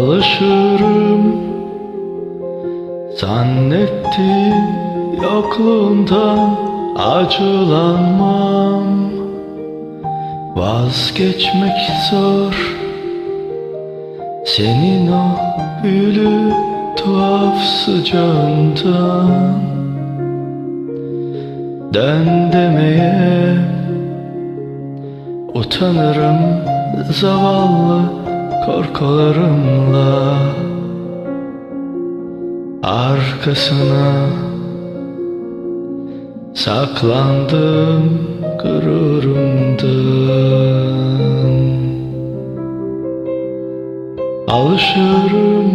Alışırım Zannettiğim yokluğundan acılanmam. Vazgeçmek zor. Senin o büyülü tuhaf sıcağından Dön demeye Utanırım zavallı korkularımla Arkasına saklandım gururumdan. Alışırım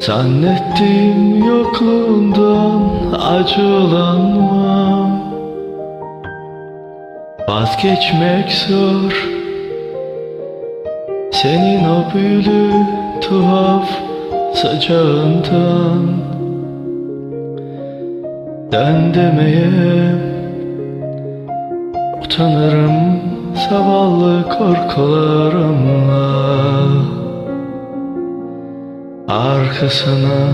Zannettiğim yokluğundan acılanmam. Vazgeçmek zor Senin o büyülü tuhaf sıcağından Dön demeye Utanırım zavallı korkularımla. Arkasına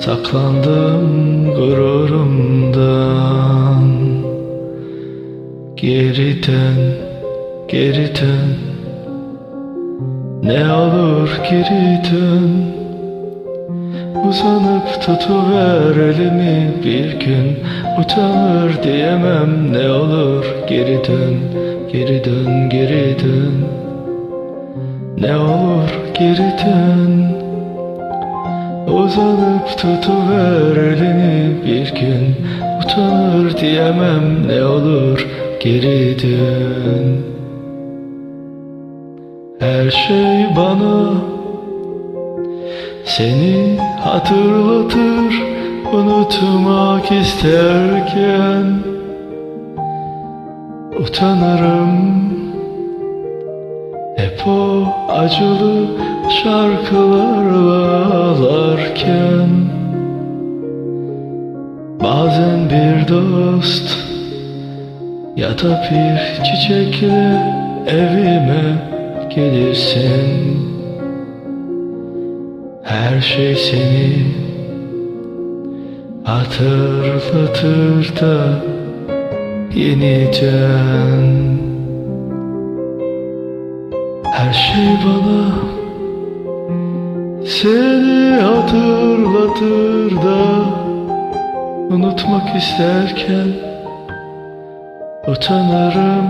saklandım gururumdan. Geri dön, geri dön Ne olur geri dön. Uzanıp tutuver elimi bir gün. Utanır diyemem ne olur Geri dön, geri dön, geri dön. Ne olur geri dön. Uzanıp tutuver elini bir gün. Utanır diyemem ne olur geri dön Her şey bana seni hatırlatır Unutmak isterken Utanırım. Hep o acılı şarkılarla ağlarken Bazen bir dost ya da bir çiçekle evime gelirsin. Her şey seni hatırlatır da yeniden. Her şey bana seni hatırlatır da unutmak isterken utanırım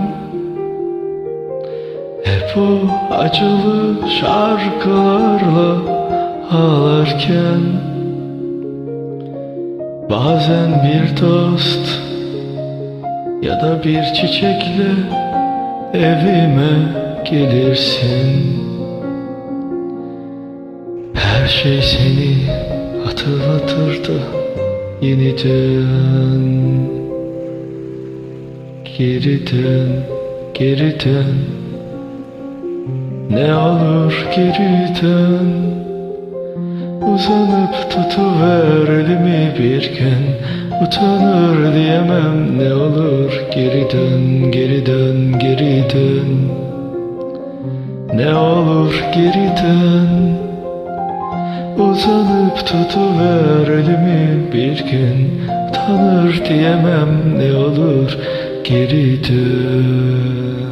hep o acılı şarkılarla ağlarken bazen bir dost ya da bir çiçekle evime gelirsin. Her şey seni hatırlatır da yeniden. Geri dön, geri dön Ne olur geri dön Uzanıp tutuver elimi bir gün Utanır diyemem ne olur Geri dön, geri dön, geri dön Ne olur geri dön Uzanıp tutuver elimi bir gün Utanır diyemem ne olur Geri dön